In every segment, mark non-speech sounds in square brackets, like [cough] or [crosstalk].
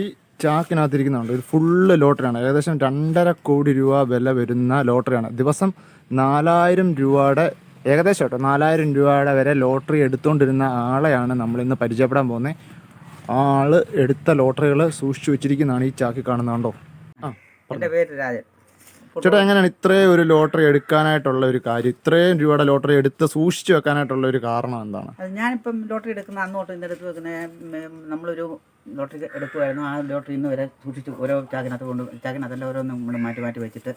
ഈ ചാക്കിനകത്തിരിക്കുന്നുണ്ട്. ഇത് ഫുള്ള് ലോട്ടറിയാണ്. ഏകദേശം രണ്ടര കോടി രൂപ വില വരുന്ന ലോട്ടറിയാണ്. ദിവസം നാലായിരം രൂപയുടെ ഏകദേശം കേട്ടോ നാലായിരം രൂപയുടെ വരെ ലോട്ടറി എടുത്തുകൊണ്ടിരുന്ന ആളെയാണ് നമ്മൾ ഇന്ന് പരിചയപ്പെടാൻ പോകുന്നത് ആൾ ആൾ എടുത്ത ലോട്ടറികൾ സൂക്ഷിച്ചു വെച്ചിരിക്കുന്നതാണ് ഈ ചാക്കി കാണുന്നുണ്ടോ ആ എന്റെ പേര് രാജൻ. ചേട്ടാ എങ്ങനെയാണ് ഇത്രയും ഒരു ലോട്ടറി എടുക്കാനായിട്ടുള്ള ഒരു കാര്യം? ഇത്രയും രൂപയുടെ ലോട്ടറി എടുത്ത് സൂക്ഷിച്ചു വെക്കാനായിട്ടുള്ള ഒരു കാരണം എന്താണ്? ഞാനിപ്പം ലോട്ടറി എടുക്കുന്ന അന്നോട്ട് ഇന്ന് എടുത്ത് വെക്കുന്ന നമ്മളൊരു ലോട്ടറി എടുക്കുമായിരുന്നു ആ ലോട്ടറി ഇന്ന് വരെ സൂക്ഷിച്ച് ഓരോ ചാക്കിനകത്ത് കൊണ്ട് ചാക്കിനകത്തെല്ലാം ഓരോന്നും നമ്മൾ മാറ്റി മാറ്റി വെച്ചിട്ട്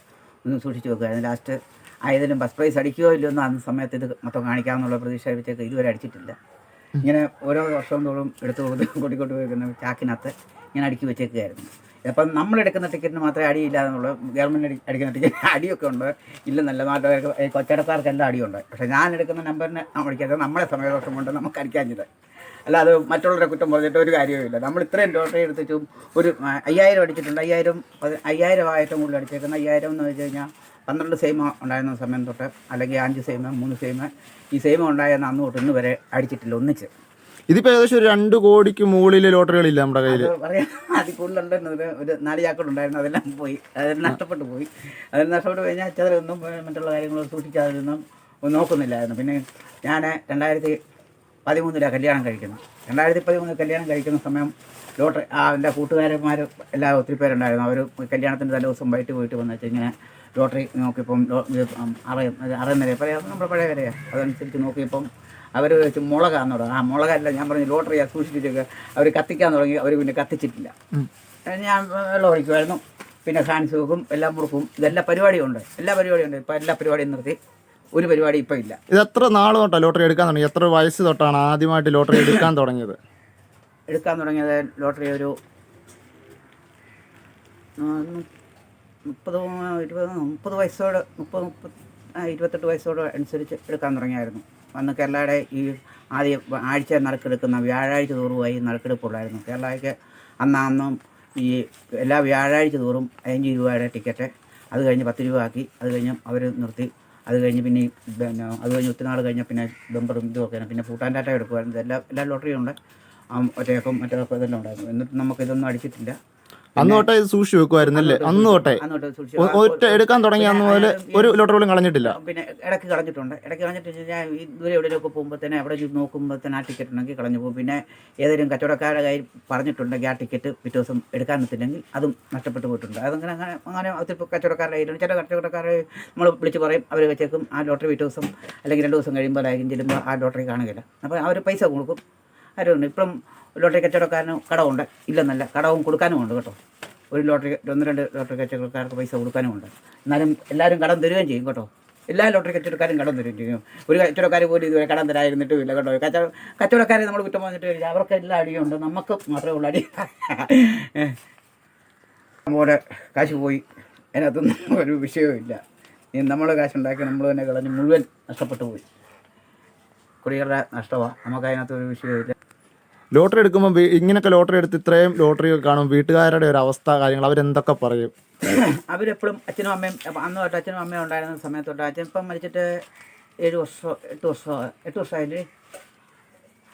ഒന്ന് സൂക്ഷിച്ച് വെക്കുമായിരുന്നു ലാസ്റ്റ് ആയതിലും ബസ് പ്രൈസ് അടിക്കുകയോ ഇല്ലയോ എന്ന് അന്ന് സമയത്ത് ഇത് മൊത്തം കാണിക്കാമെന്നുള്ള പ്രതീക്ഷ വെച്ചേക്ക് ഇതുവരെ അടിച്ചിട്ടില്ല. ഇങ്ങനെ ഓരോ വർഷവും തോറും എടുത്തു കൊടുത്ത് കൂട്ടിക്കൊണ്ട് വെക്കുന്ന ചാക്കിനകത്ത് ഇങ്ങനെ അടുക്കി വെച്ചേക്കുകയായിരുന്നു അപ്പം നമ്മൾ എടുക്കുന്ന ടിക്കറ്റിന് മാത്രമേ അടിയില്ല എന്നുള്ളൂ ഗവൺമെന്റ് അടി അടിക്കുന്ന ടിക്കറ്റ് [laughs] അടിയൊക്കെ ഉണ്ട്. ഇല്ലെന്നല്ല നാട്ടുകാർക്ക് കൊച്ചടക്കാർക്കെല്ലാം അടിയുണ്ട്. പക്ഷേ ഞാൻ എടുക്കുന്ന നമ്പറിന് അടിക്കാതെ നമ്മളെ സമയദോഷം കൊണ്ട് നമുക്ക് അടിക്കാഞ്ഞത് അത് മറ്റുള്ളവരെ കുറ്റം പറഞ്ഞിട്ട് ഒരു കാര്യവുമില്ല നമ്മൾ ഇത്രയും ലോട്ടറി എടുത്തിട്ടും ഒരു അയ്യായിരം അടിച്ചിട്ടുണ്ട്. അയ്യായിരം അയ്യായിരം ആയിട്ടും കൂടുതൽ അടിച്ചേക്കുന്നത് അയ്യായിരം എന്ന് വെച്ച് കഴിഞ്ഞാൽ പന്ത്രണ്ട് സെയിമ ഉണ്ടായിരുന്ന സമയം തൊട്ട് അല്ലെങ്കിൽ അഞ്ച് സെയിമ മൂന്ന് സെയിമ ഈ സെയിമ ഉണ്ടായിരുന്ന അന്ന് തൊട്ട് ഇന്ന് വരെ അടിച്ചിട്ടില്ല ഒന്നിച്ച്. ഇതിപ്പോ ഏകദേശം ഒരു രണ്ട് കോടിക്ക് മുകളിൽ ലോട്ടറികളില്ല നമ്മുടെ കയ്യിൽ അത് അതിൽ കൂടുതലുണ്ടായിരുന്നു ഒരു നാല് ചാക്കളുണ്ടായിരുന്നു അതെല്ലാം പോയി. അതെല്ലാം നഷ്ടപ്പെട്ടു പോയി. അതെല്ലാം നഷ്ടപ്പെട്ട് കഴിഞ്ഞാൽ അച്ഛതൊന്നും മറ്റുള്ള കാര്യങ്ങൾ സൂക്ഷിച്ച് അതിലൊന്നും നോക്കുന്നില്ലായിരുന്നു. പിന്നെ ഞാൻ രണ്ടായിരത്തി പതിമൂന്നിലാണ് കല്യാണം കഴിക്കുന്നത്. രണ്ടായിരത്തി പതിമൂന്നിൽ കല്യാണം കഴിക്കുന്ന സമയം ലോട്ടറി ആ എന്റെ കൂട്ടുകാരന്മാർ എല്ലാ ഒത്തിരി പേരുണ്ടായിരുന്നു. അവർ കല്യാണത്തിന്റെ തലേ ദിവസം വൈകിട്ട് പോയിട്ട് വന്നു വെച്ചാൽ ഇങ്ങനെ ലോട്ടറി നോക്കിയപ്പം അറിയുന്നില്ല അറയും അറയും പറയാം നമ്മുടെ പഴയ വരെയാണ് അതനുസരിച്ച് നോക്കിയപ്പം അവർ വെച്ച് മുളകാന്ന് തുടങ്ങി. ആ മുളകല്ല ഞാൻ പറഞ്ഞു ലോട്ടറി സൂക്ഷിച്ചിട്ടൊക്കെ അവർ കത്തിക്കാൻ തുടങ്ങി അവർ പിന്നെ കത്തിച്ചിട്ടില്ല. ഞാൻ വെള്ളം ഒഴിക്കുമായിരുന്നു പിന്നെ ഹാൻഡ് സൂക്കും എല്ലാം മുറുക്കും. ഇതെല്ലാം പരിപാടിയും ഉണ്ട് എല്ലാ പരിപാടിയും ഉണ്ട് ഇപ്പം എല്ലാ പരിപാടിയും നിർത്തി. ഒരു പരിപാടി ഇപ്പം ഇല്ല. ഇത് എത്ര നാൾ തൊട്ടാണ് ലോട്ടറി എടുക്കാൻ തുടങ്ങി? എത്ര വയസ്സ് തൊട്ടാണ് ആദ്യമായിട്ട് ലോട്ടറി എടുക്കാൻ തുടങ്ങിയത്? എടുക്കാൻ തുടങ്ങിയത് ലോട്ടറി ഒരു മുപ്പത് ഇരുപത് മുപ്പത് വയസ്സോട് മുപ്പത് മുപ്പത് ഇരുപത്തെട്ട് വയസ്സോട് അനുസരിച്ച് എടുക്കാൻ തുടങ്ങിയായിരുന്നു. അന്ന് കേരളയുടെ ഈ ആദ്യ ആഴ്ച നറുക്കെടുക്കുന്ന വ്യാഴാഴ്ച തോറുമായി നറുക്കെടുപ്പുള്ളായിരുന്നു. കേരളയ്ക്ക് അന്നാന്നും ഈ എല്ലാ വ്യാഴാഴ്ച തോറും അഞ്ച് രൂപയുടെ ടിക്കറ്റ് അത് കഴിഞ്ഞ് പത്ത് രൂപ ആക്കി. അത് കഴിഞ്ഞ് അവർ നിർത്തി. അത് കഴിഞ്ഞ് പിന്നെ പിന്നെ അത് കഴിഞ്ഞ് ഒത്തിരി നാൾ കഴിഞ്ഞാൽ പിന്നെ ബമ്പറും ഇതുമൊക്കെ പിന്നെ ഫൂട്ടാൻ ടാറ്റ എടുക്കുമായിരുന്നു എല്ലാ എല്ലാ ലോട്ടറിയും ഉണ്ട് ഒറ്റയൊക്കെ മറ്റൊക്കെ ഇതെല്ലാം ഉണ്ടായിരുന്നു. എന്നിട്ട് നമുക്ക് ഇതൊന്നും അടിച്ചിട്ടില്ല. അന്ന് തൊട്ടേ ഇത് സൂക്ഷിച്ചു വെക്കുമായിരുന്നല്ലേ? അന്ന് തൊട്ടേ ഒറ്റ എടുക്കാൻ തുടങ്ങി അന്ന് മുതൽ ഒരു ലോട്ടർ പോലും കളഞ്ഞിട്ടില്ല. പിന്നെ ഇടയ്ക്ക് കളഞ്ഞിട്ടുണ്ട്. ഇടയ്ക്ക് കളഞ്ഞിട്ട് ഞാൻ ഈ ദൂരെ എവിടെയൊക്കെ പോകുമ്പോൾ തന്നെ അവിടെ തന്നെ ആ ടിക്കറ്റ് ഉണ്ടെങ്കിൽ കളഞ്ഞു പോകും. പിന്നെ ഏതെങ്കിലും കച്ചവടക്കാരുടെ കയ്യിൽ പറഞ്ഞിട്ടുണ്ടെങ്കിൽ ആ ടിക്കറ്റ് പിറ്റേ ദിവസം എടുക്കാൻ പറ്റില്ലെങ്കിൽ അതും നഷ്ടപ്പെട്ടു പോയിട്ടുണ്ട്. അതങ്ങനെ അങ്ങനെ അങ്ങനെ ഒത്തിരി കച്ചവടക്കാരുടെ കയ്യിലുണ്ട്. ചില കച്ചവടക്കാരെ നമ്മൾ വിളിച്ച് പറയും അവർ വെച്ചേക്കും ആ ലോട്ടറി പിറ്റേ ദിവസം അല്ലെങ്കിൽ രണ്ട് ദിവസം കഴിയുമ്പോൾ ആയിരിക്കും ചെല്ലുമ്പോൾ ആ ലോട്ടറി കാണുകയില്ല. അപ്പോൾ അവർ പൈസ കൊടുക്കും. ആരുണ്ട് ഇപ്പം ലോട്ടറി കച്ചവടക്കാരന് കടമുണ്ട് ഇല്ലെന്നല്ല കടവും കൊടുക്കാനും ഉണ്ട് കേട്ടോ. ഒരു ലോട്ടറി ഒന്ന് രണ്ട് ലോട്ടറി കച്ചവടക്കാർക്ക് പൈസ കൊടുക്കാനും ഉണ്ട്. എന്നാലും എല്ലാവരും കടം തരുകയും ചെയ്യും കേട്ടോ. എല്ലാ ലോട്ടറി കച്ചവടക്കാരും കടം തരുകയും ചെയ്യും. ഒരു കച്ചവടക്കാർ പോലും ഇതുവരെ കടം തരായിരുന്നിട്ടും ഇല്ല കേട്ടോ. കച്ച കച്ചവടക്കാരെ നമ്മൾ കുറ്റം കാര്യമില്ല. അവർക്ക് എല്ലാ അടിയുണ്ട് നമുക്ക് മാത്രമേ ഉള്ളൂ അടി. [laughs] പോലെ കാശ് പോയി. അതിനകത്തൊന്നും ഒരു വിഷയവും ഇല്ല നമ്മൾ കാശുണ്ടാക്കി നമ്മൾ തന്നെ കളഞ്ഞ് മുഴുവൻ നഷ്ടപ്പെട്ടു പോയി. കുടികളുടെ നഷ്ടമാണ് നമുക്ക് അതിനകത്ത് ഒരു വിഷയമില്ല ലോട്ടറി എടുക്കുമ്പോൾ ഇങ്ങനെയൊക്കെ ലോട്ടറി എടുത്ത് ഇത്രയും ലോട്ടറി കാണും വീട്ടുകാരുടെ ഒരു അവസ്ഥ കാര്യങ്ങൾ അവരെന്തൊക്കെ പറയും? അവരെപ്പോഴും അച്ഛനും അമ്മയും അന്ന് തൊട്ട് അച്ഛനും അമ്മയും ഉണ്ടായിരുന്ന സമയത്ത് തൊട്ട് അച്ഛൻ ഇപ്പം മരിച്ചിട്ട് ഏഴ് വർഷം എട്ട് വർഷം എട്ട് വർഷമായില്ലേ?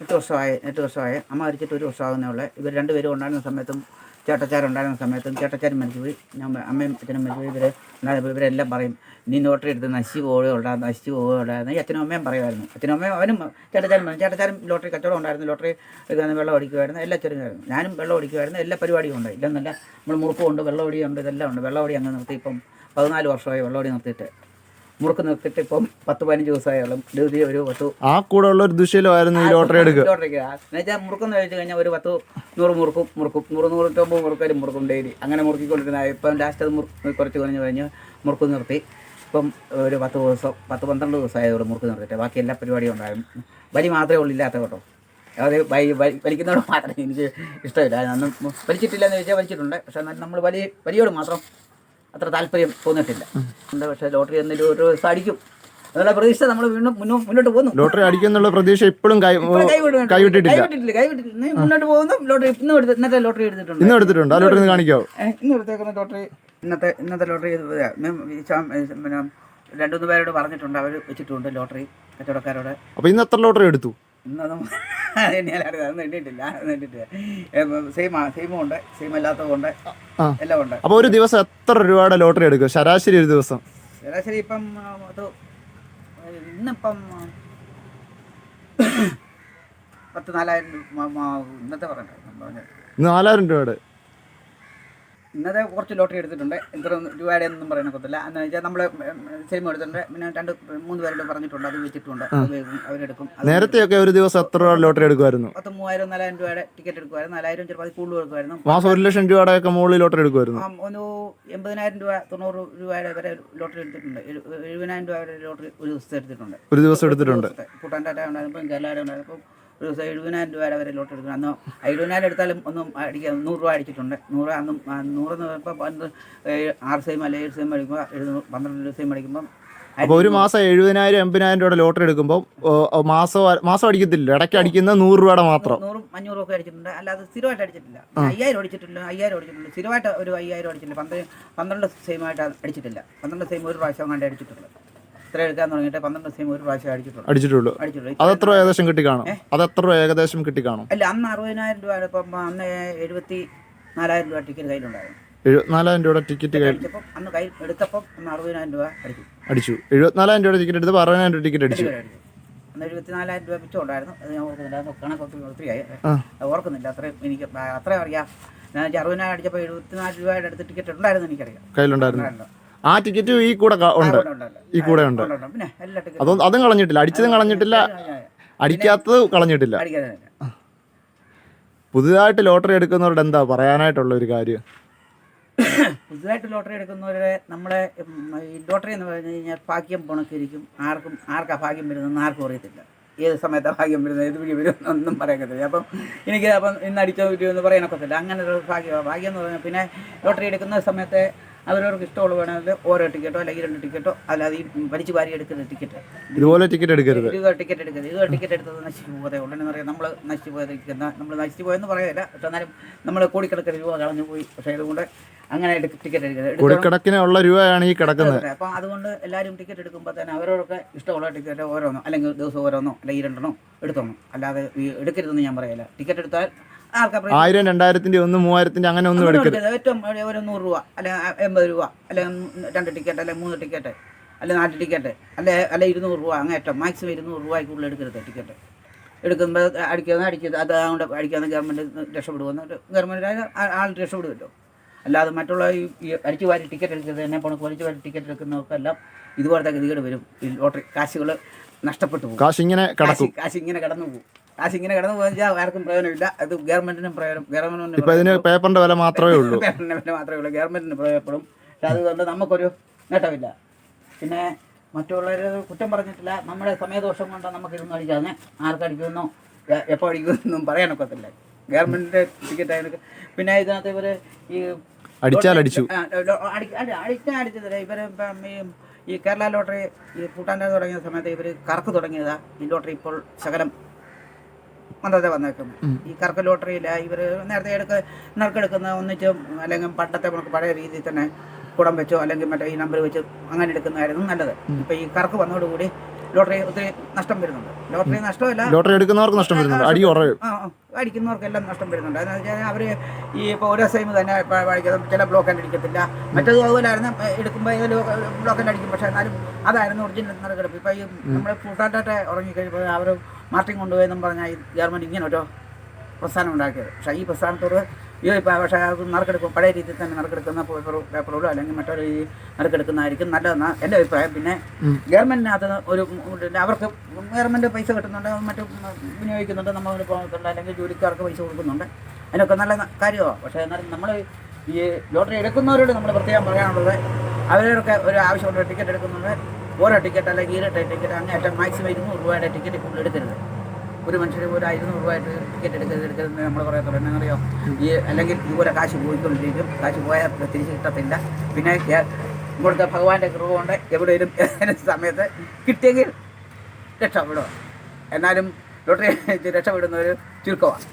എട്ട് വർഷമായി എട്ട് വർഷമായി. അമ്മ മരിച്ചിട്ട് ഒരു വർഷമാകുന്നേ ഉള്ളൂ. ഇവർ രണ്ടുപേരും ഉണ്ടായിരുന്ന സമയത്തും ചേട്ടച്ചാരുണ്ടായിരുന്ന സമയത്തും ചേട്ടച്ചാരും മരിച്ചുപോയി. ഞാൻ അമ്മയും അച്ഛനും മരിച്ചുപോയി. ഇവരെ ഇവരെല്ലാം പറയും നീ ലോട്ടറി എടുത്ത് നശിച്ചു പോവുകയുണ്ടാ നശിച്ചു പോവുകയുണ്ടായിരുന്നു ഈ അച്ഛനും അമ്മയും പറയുമായിരുന്നു. അച്ഛനും അമ്മയും അവനും ചേട്ടച്ചാരും പറഞ്ഞു ചേട്ടച്ചാരും ലോട്ടറി കച്ചവടം ഉണ്ടായിരുന്നു ലോട്ടറി എടുക്കാൻ വെള്ളം അടിക്കുമായിരുന്നു എല്ലാ ചെറുതായിരുന്നു ഞാനും വെള്ളം അടിക്കുമായിരുന്നു എല്ലാ പരിപാടിയും ഉണ്ട് ഇല്ലെന്നല്ല നമ്മൾ മുറുക്കുമുണ്ട് വെള്ളമടിയുണ്ട് ഇതെല്ലാം ഉണ്ട്. വെള്ളം ഒടി അങ്ങ് നിർത്തി ഇപ്പം പതിനാല് വർഷമായി വെള്ളം ഒടി നിർത്തിയിട്ട്. മുറുക്ക് നിർത്തിട്ട് ഇപ്പം പത്ത് പതിനഞ്ച് ദിവസമായാലും ഡെയിലി ഒരു പത്ത് ആ കൂടെ ഉള്ള ഒരു ദുശയിലായിരുന്നു ഈ ലോട്ടറി എടുക്കുക. ലോട്ടറിക്ക് എന്നുവെച്ചാൽ മുറുക്കെന്ന് ചോദിച്ചു കഴിഞ്ഞാൽ ഒരു പത്ത് നൂറ് മുറുക്കും മുറുക്കും. നൂറ് നൂറ്റൊമ്പത് മുറുക്കാരും മുറുക്കും ഡെയിലി അങ്ങനെ മുറുക്കിക്കൊണ്ടിരുന്ന ഇപ്പം ലാസ്റ്റ് അത് മുറുക്ക് കുറച്ച് കുറഞ്ഞ് കഴിഞ്ഞ് മുറുക്ക് നിർത്തി. ഇപ്പം ഒരു പത്ത് ദിവസം പത്ത് പന്ത്രണ്ട് ഒരു മുറുക്ക് നിർത്തിയിട്ട്. ബാക്കി എല്ലാ പരിപാടിയും ഉണ്ടായിരുന്നു. വലി മാത്രമേ ഉള്ളൂ ഇല്ലാത്ത കേട്ടോ. വലി- വലിക്കുന്നതോട് മാത്രമേ എനിക്ക് ഇഷ്ടമില്ല. അന്നും വലിച്ചിട്ടില്ല എന്ന് ചോദിച്ചാൽ വലിച്ചിട്ടുണ്ട്. പക്ഷേ നമ്മൾ വലിയ വലിയോട് മാത്രം അത്ര താല്പര്യം തോന്നിയിട്ടില്ല. എന്താ പക്ഷേ ലോട്ടറി എന്നൊരു ഒരു ദിവസം അടിക്കും എന്നുള്ള പ്രതീക്ഷ നമ്മൾ വീണ്ടും മുന്നോട്ട് പോകുന്നു. ലോട്ടറി അടിക്കുന്നുള്ള പ്രതീക്ഷ ഇപ്പോഴും. കൈവിട്ടിട്ടില്ല മുന്നോട്ട് പോകുന്നു. ലോട്ടറി ഇന്ന് എടുത്ത് ഇന്നത്തെ ലോട്ടറി എടുത്തിട്ടുണ്ട്. ഇന്ന് എടുത്തിട്ടുണ്ട്. ആ ലോട്ടറി കാണിക്കാവോ ഇന്ന് എടുത്തേക്കുന്ന ലോട്ടറി ഇന്നത്തെ ഇന്നത്തെ ലോട്ടറി പിന്നെ രണ്ടു മൂന്ന് പേരോട് പറഞ്ഞിട്ടുണ്ട്. അവർ വെച്ചിട്ടുണ്ട് ലോട്ടറി കച്ചവടക്കാരോട്. അപ്പൊ ഇന്ന് എത്ര ലോട്ടറി എടുത്തു? എണ്ണിയാലറിയാം അതൊന്നും എണ്ണിയിട്ടില്ല [laughs] അതൊന്നും എണ്ണിയിട്ടില്ല സെയിം സെയിമും ഉണ്ട് സെയിം അല്ലാത്തതും ഉണ്ട് എല്ലാം ഉണ്ട്. അപ്പോൾ ഒരു ദിവസം എത്ര രൂപയുടെ ലോട്ടറി എടുക്കും? ശരാശരി ഒരു ദിവസം? ശരാശരി ഇപ്പം അത് ഇന്നിപ്പം പത്ത് നാലായിരം ഇന്നത്തെ പറഞ്ഞു പറഞ്ഞത്. നാലായിരം രൂപയുടെ? ഇന്നത്തെ കുറച്ച് ലോട്ടറി എടുത്തിട്ടുണ്ട്. എത്ര രൂപയുടെ ഒന്നും പറയാനൊക്കത്തില്ല എന്ന് വെച്ചാൽ നമ്മൾ സെയിം എടുത്തിട്ടുണ്ട്. പിന്നെ രണ്ട് മൂന്ന് പേരോട് പറഞ്ഞിട്ടുണ്ട്. അത് വെച്ചിട്ടുണ്ട്. അവരെടുക്കും നേരത്തെ നേരത്തെയൊക്കെ ഒരു ദിവസം എത്ര ലോട്ടറി എടുക്കുമായിരുന്നു? പത്ത് മൂവായിരം നാലായിരം രൂപയുടെ ടിക്കറ്റ് എടുക്കുമായിരുന്നു. നാലായിരം ചിലപ്പോൾ അത് കൂടുതൽ എടുക്കുമായിരുന്നു. മാസം ഒരു ലക്ഷം രൂപയുടെ ഒക്കെ മുകളിൽ ലോട്ടറി എടുക്കുമായിരുന്നു. ഒരു എൺപതിനായിരം രൂപ തൊണ്ണൂറ് രൂപയുടെ വരെ ലോട്ടറി എടുത്തിട്ടുണ്ട്. എഴു- എഴുപതിനായിരം രൂപ വരെ ലോട്ടറി ഒരു ദിവസം എടുത്തിട്ടുണ്ട്. ഒരു ദിവസം എടുത്തിട്ടുണ്ട്. കൂട്ടാന്റെ ഉണ്ടായിരുന്നു. കേരള ഉണ്ടായിരുന്നപ്പം ഒരു ദിവസം എഴുപതിനായിരം രൂപ വരെ ലോട്ട് എടുക്കണം. അന്ന് എഴുപതിനായിരം എടുത്താലും ഒന്നും അടിക്കാൻ നൂറ് രൂപ അടിച്ചിട്ടുണ്ട്. നൂറ് അന്നും നൂറെന്ന് പറയുമ്പോൾ ഏഴ് ആറ് സെയിം അല്ലെ ഏഴ് സെയിം അടിക്കുമ്പോൾ എഴുന്നൂറ് പന്ത്രണ്ട് സെയിം അടിക്കുമ്പം അപ്പോൾ ഒരു മാസം എഴുപതിനായിരം എൺപതിനായിരം രൂപയുടെ ലോട്ടറി എടുക്കുമ്പോൾ മാസം മാസം അടിക്കത്തില്ല. ഇടയ്ക്ക് അടിക്കുന്ന നൂറ് രൂപയുടെ മാത്രം. നൂറും അഞ്ഞൂറും ഒക്കെ അടിച്ചിട്ടുണ്ട്. അല്ലാതെ സ്ഥിരമായിട്ട് അടിച്ചിട്ടില്ല. അയ്യായിരം അടിച്ചിട്ടില്ല അയ്യായിരം അടിച്ചിട്ടുണ്ട് സ്ഥിരമായിട്ട് ഒരു അയ്യായിരം അടിച്ചിട്ടില്ല. പന്ത്രണ്ട് പന്ത്രണ്ട് സെയിമായിട്ട് അടിച്ചിട്ടില്ല. പന്ത്രണ്ട് സെയിം ഒരു പ്രാവശ്യം കണ്ടേ അടിച്ചിട്ടുള്ളൂ ഇത്ര എടുക്കാൻ തുടങ്ങിയിട്ട് പന്ത്രണ്ട് സെയിം ഒരു പ്രാവശ്യം അടിച്ചിട്ടുള്ളൂ. അടിച്ചിട്ടുള്ളൂ. അടിച്ചിട്ടുള്ളൂ. അത് എത്ര ഏകദേശം കിട്ടി കാണും? അത് എത്ര ഏകദേശം കിട്ടി കാണും? അല്ല അന്ന് അറുപതിനായിരം രൂപ ഇപ്പം അന്ന് എഴുപത്തി നാലായിരം രൂപ ടിക്കറ്റ് കയ്യിലുണ്ടായിരുന്നു. എഴുപത്തിനാലായിരം രൂപയുടെ ടിക്കറ്റ് കയ്യിൽ അടിച്ചപ്പം അന്ന് കയ്യിൽ എടുത്തപ്പോൾ അറുപതിനായിരം രൂപ അടിച്ചു. അടിച്ചു. എഴുപത്തിനാലായിരം രൂപയുടെ ടിക്കറ്റ് എടുത്തപ്പോൾ അറുപതിനായിരം രൂപ ടിക്കറ്റ് അടിച്ചു. അന്ന് എഴുപത്തിനാലായിരം രൂപ മിച്ചം ഉണ്ടായിരുന്നു. അത് ഞാൻ ഓർക്കുന്നില്ല. അത് കണക്ക് ഒത്തിരി ഒത്തിരിയായി. ഓർക്കുന്നില്ല. അത്രയും എനിക്ക് അത്രയും അറിയാം. ഞാൻ അറുപതിനായിരം അടിച്ചപ്പോൾ എഴുപത്തിനാല് രൂപയുടെ അടുത്ത് ടിക്കറ്റ് ഉണ്ടായിരുന്നു എനിക്കറിയാം. കയ്യിലുണ്ടായിരുന്നു. ആ ടിക്കറ്റ് ഈ കൂടെ ഉണ്ട്. ഈ കൂടെ ഉണ്ട്. അതൊന്നും അതും കളഞ്ഞിട്ടില്ല. അടിച്ചതും കളഞ്ഞിട്ടില്ല. അടിക്കാത്തത് കളഞ്ഞിട്ടില്ല. പുതുതായിട്ട് ലോട്ടറി എടുക്കുന്നവരോട് എന്താ പറയാനായിട്ടുള്ള ഒരു കാര്യം? പുതുതായിട്ട് ലോട്ടറി എടുക്കുന്നവരെ നമ്മുടെ ഈ ലോട്ടറി എന്ന് പറഞ്ഞു കഴിഞ്ഞാൽ ഭാഗ്യം പോണക്കിരിക്കും. ആർക്കും ആർക്കാ ഭാഗ്യം വരുന്നതെന്ന് ആർക്കും അറിയത്തില്ല. ഏത് സമയത്താണ് ഭാഗ്യം വരുന്നത്? ഏത് വഴി വരും എന്നൊന്നും പറയത്തില്ല അപ്പം എനിക്ക് അപ്പം ഇന്ന് അടിച്ചോ വീഡിയോ എന്ന് പറയാനൊക്കത്തില്ല. അങ്ങനെ ഒരു ഭാഗ്യമാണ് ഭാഗ്യം എന്ന് പറഞ്ഞാൽ പിന്നെ ലോട്ടറി എടുക്കുന്ന സമയത്ത് അവരവർക്ക് ഇഷ്ടമുള്ള വേണമെങ്കിൽ ഓരോ ടിക്കറ്റോ അല്ലെങ്കിൽ രണ്ട് ടിക്കറ്റോ അല്ലാതെ ഈ വലിച്ചു വാരി എടുക്കുന്ന ടിക്കറ്റ്. ഇതുപോലെ ടിക്കറ്റ് എടുക്കരുത്. ഇതുപോലെ ടിക്കറ്റ് എടുക്കരുത്. ഇതുപോലെ ടിക്കറ്റ് എടുത്തത് നശിച്ചു പോകതേ ഉള്ളതെന്ന് പറയാം. നമ്മൾ നശിച്ചു പോയിരിക്കുന്ന നമ്മൾ നശിച്ചു പോയെന്ന് പറയുന്നില്ല പക്ഷെ എന്നാലും നമ്മൾ കോടിക്കണക്കിന് രൂപ കളഞ്ഞു പോയി. പക്ഷേ അതുകൊണ്ട് അങ്ങനെ ടിക്കറ്റ് എടുക്കരുത്. ഉള്ള രൂപയാണ് ഈ കിടക്കുന്നത്. അപ്പോൾ അപ്പം അതുകൊണ്ട് എല്ലാവരും ടിക്കറ്റ് എടുക്കുമ്പോൾ തന്നെ അവരവർക്ക് ഇഷ്ടമുള്ള ടിക്കറ്റ് ഓരോന്നോ അല്ലെങ്കിൽ ദിവസം ഓരോന്നോ അല്ലെങ്കിൽ രണ്ടെണ്ണോ എടുത്തോണം. അല്ലാതെ എടുക്കരുതെന്ന് ഞാൻ പറയില്ല. ടിക്കറ്റ് എടുത്താൽ? ആയിരം രണ്ടായിരത്തിന്റെ ഒന്ന് മൂവായിരത്തിന്റെ അങ്ങനെ ഒന്നും എടുക്കരുത്. ഏറ്റവും ഒരു- നൂറ് രൂപ അല്ലെങ്കിൽ എൺപത് രൂപ അല്ലെങ്കിൽ രണ്ട് ടിക്കറ്റ് അല്ലെങ്കിൽ മൂന്ന് ടിക്കറ്റ് അല്ലെങ്കിൽ നാല് ടിക്കറ്റ് അല്ലെ അല്ലെ ഇരുന്നൂറ് രൂപ അങ്ങനെ ഏറ്റവും മാക്സിമം ഇരുന്നൂറ് രൂപയ്ക്കുള്ളിൽ എടുക്കരുത് ടിക്കറ്റ്. എടുക്കുമ്പോൾ അടിക്കുന്ന അടിക്കുന്നത് അത് അതുകൊണ്ട് അടിക്കാന്ന് ഗവൺമെന്റ് രക്ഷപ്പെടുമെന്ന് ഗവൺമെന്റ് ആൾ രക്ഷപ്പെടുമല്ലോ അല്ലാതെ മറ്റുള്ള ഈ അടിച്ചു വാരി ടിക്കറ്റ് എടുക്കുന്നത് എന്നെ പോണക്ക് വലിച്ചു വാരി ടിക്കറ്റ് എടുക്കുന്നവർക്കെല്ലാം ഇതുപോലത്തെ ഗതികേട് വരും. ഈ ലോട്ടറി കാശുകൾ നഷ്ടപ്പെട്ടു പോകും. കാശ് ഇങ്ങനെ കാശ് ഇങ്ങനെ കടന്നു പോകും. കാശ് ഇങ്ങനെ കിടന്നു പോകാൻ ആർക്കും പ്രയോജനമില്ല. അത് ഗവൺമെന്റിനും പ്രയോജനം ഗവൺമെന്റിനും ഇപ്പൊ ഇതിന് പേപ്പറിന്റെ വില മാത്രമേ ഉള്ളൂ. പേപ്പറിന്റെ വില മാത്രമേ ഉള്ളൂ. ഗവൺമെന്റിന് പ്രയോജനപ്പെടും. പക്ഷെ അതുകൊണ്ട് നമുക്കൊരു നേട്ടമില്ല. പിന്നെ മറ്റുള്ളവർ കുറ്റം പറഞ്ഞിട്ടില്ല. നമ്മുടെ സമയദോഷം കൊണ്ട് നമുക്ക് ഇരുന്ന് അടിക്കാതെ ആർക്കടിക്കുമെന്നോ എ- എപ്പോൾ അടിക്കുമെന്നൊന്നും പറയാനൊക്കത്തില്ല ഗവൺമെന്റിന്റെ ടിക്കറ്റ് ആയിരുന്നു പിന്നെ ഇതിനകത്ത് ഇവർ ഈ അടിച്ചാൽ അടിച്ചു. അടിച്ചാൽ അടിച്ചതല്ല. ഇവർ ഈ കേരള ലോട്ടറി ഈ പൂട്ടാന്റെ തുടങ്ങിയ സമയത്ത് ഇവർ കറക്ക് തുടങ്ങിയതാ ഈ ലോട്ടറി ഇപ്പോൾ ശകലം മന്ദത വന്നേക്കുന്നത്. ഈ കറക്ക് ലോട്ടറിയില്ല ഇവർ നേരത്തെ എടുക്ക നറുക്കെടുക്കുന്ന ഒന്നിച്ച് അല്ലെങ്കിൽ പണ്ടത്തെ നമുക്ക് പഴയ രീതിയിൽ തന്നെ കുടം വെച്ചോ അല്ലെങ്കിൽ മറ്റേ ഈ നമ്പർ വെച്ച് അങ്ങനെ എടുക്കുന്നതായിരുന്നു നല്ലത്. ഇപ്പം ഈ കറക്ക് വന്നതോടുകൂടി ലോട്ടറി ഒത്തിരി നഷ്ടം വരുന്നുണ്ട്. ലോട്ടറി നഷ്ടമല്ല. ലോട്ടറി എടുക്കുന്നവർക്ക് നഷ്ടം വരുന്നുണ്ട്. അടി അടിക്കുന്നവർക്കെല്ലാം നഷ്ടം വരുന്നുണ്ട്. അതെന്ന് വെച്ചാൽ അവർ ഈ ഇപ്പോൾ ഓരോ സൈമ് തന്നെ വായിക്കുന്നത് ചില ബ്ലോക്ക് അടിക്കത്തില്ല. മറ്റേത് അതുപോലായിരുന്നു. എടുക്കുമ്പോൾ ഇതിൽ ബ്ലോക്ക് അടിക്കും. പക്ഷേ എന്നാലും അതായിരുന്നു ഒറിജിനൽ നറുക്കെടുപ്പ് ഇപ്പോൾ ഈ നമ്മുടെ കൂട്ടാറ്റാറ്റെ ഉറങ്ങിക്കഴിഞ്ഞപ്പോൾ അവർ മാർട്ടിങ് കൊണ്ടുപോയെന്നും പറഞ്ഞാൽ ഈ ഗവൺമെന്റ് ഇങ്ങനെ ഒരു പ്രസ്ഥാനം ഉണ്ടാക്കിയത്. പക്ഷേ ഈ പ്രസ്ഥാനത്തോട് ഈ പക്ഷേ അത് നറുക്കെടുക്കും. പഴയ രീതിയിൽ തന്നെ നറുക്കെടുക്കുന്ന പേപ്പർ പേപ്പറുകളോ അല്ലെങ്കിൽ മറ്റൊരു ഈ നറുക്കെടുക്കുന്നതായിരിക്കും നല്ലതെന്നാണ് എന്റെ അഭിപ്രായം. പിന്നെ ഗവൺമെന്റിനകത്ത് ഒരു അവർക്ക് ഗവൺമെന്റ് പൈസ കിട്ടുന്നുണ്ട് മറ്റു വിനിയോഗിക്കുന്നുണ്ട് നമ്മൾ പോകുന്നുണ്ട് അല്ലെങ്കിൽ ജോലിക്കാർക്ക് പൈസ കൊടുക്കുന്നുണ്ട്. അതിനൊക്കെ നല്ല കാര്യമാണ് പക്ഷേ എന്നാലും നമ്മൾ ഈ ലോട്ടറി എടുക്കുന്നവരോട് നമ്മൾ പ്രത്യേകം പറയാനുള്ളത് അവരൊക്കെ ഒരു ആവശ്യമുള്ള ടിക്കറ്റ് എടുക്കുന്നുണ്ട്. ഓരോ ടിക്കറ്റ് അല്ലെങ്കിൽ ഈരട്ട ടിക്കറ്റ് അങ്ങേറ്റം മാക്സിമം ഇരുന്നൂറ് രൂപയുടെ ടിക്കറ്റ് ഇപ്പോൾ എടുക്കരുത്. ഒരു മനുഷ്യർ ഒരു ഇരുന്നൂറ് രൂപയായിട്ട് ടിക്കറ്റ് എടുക്കരുത് എടുക്കരുത് നമ്മൾ പറയത്തുള്ളൂ എന്നറിയോ ഈ അല്ലെങ്കിൽ ഇതുപോലെ കാശ് പോയിക്കൊണ്ടിരിക്കും. കാശ് പോയാൽ തിരിച്ച് കിട്ടത്തില്ല. പിന്നെ ഇവിടുത്തെ ഭഗവാന്റെ കൃപ കൊണ്ട് എവിടെയും സമയത്ത് കിട്ടിയെങ്കിൽ രക്ഷപ്പെടും എന്നാലും ലോട്ടറി [laughs] രക്ഷപ്പെടുന്നവർ ചുരുക്കമാണ്